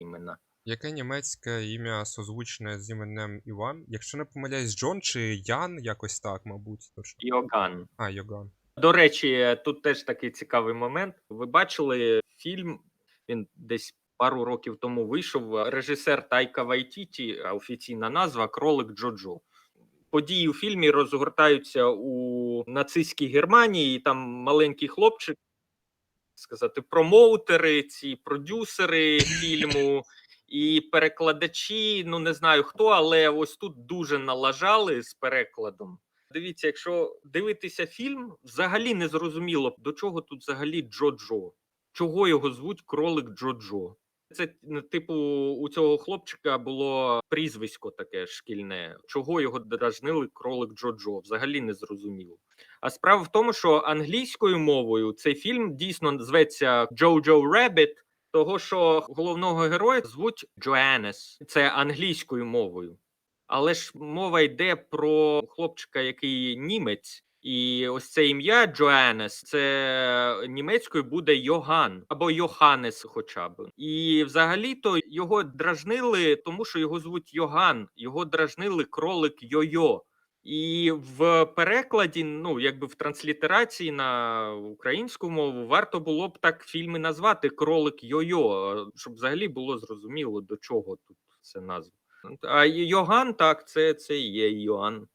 імена. Яке німецьке ім'я созвучне з іменем Іван? Якщо не помиляюсь, Джон чи Ян, якось так, мабуть, точно. Йоган. А, Йоган. До речі, тут теж такий цікавий момент. Ви бачили фільм? Він десь пару років тому вийшов. Режисер Тайка Вайтіті, офіційна назва Кролик Джоджо. Події у фільмі розгортаються у нацистській Германії, і там маленький хлопчик, сказати, промоутери, ці продюсери фільму і перекладачі. Ну не знаю хто, але ось тут дуже налажали з перекладом. Дивіться, якщо дивитися фільм, взагалі не зрозуміло, до чого тут взагалі Джо-Джо. Чого його звуть кролик Джо-Джо. Це ну, типу у цього хлопчика було прізвисько таке шкільне. Чого його дражнили кролик Джо-Джо? Взагалі не зрозуміло. А справа в тому, що англійською мовою цей фільм дійсно зветься Джо-Джо Ребіт, того що головного героя звуть Джоанес. Це англійською мовою. Але ж мова йде про хлопчика, який німець, і ось це ім'я Джоанес, це німецькою буде Йоган або Йоханес, хоча б. І взагалі-то його дражнили, тому що його звуть Йоган, його дражнили кролик Йо-Йо. І в перекладі, ну якби в транслітерації на українську мову, варто було б так фільми назвати Кролик Йо-Йо, щоб взагалі було зрозуміло, до чого тут це назва. А Йоган, так, це, це і є Йоанн.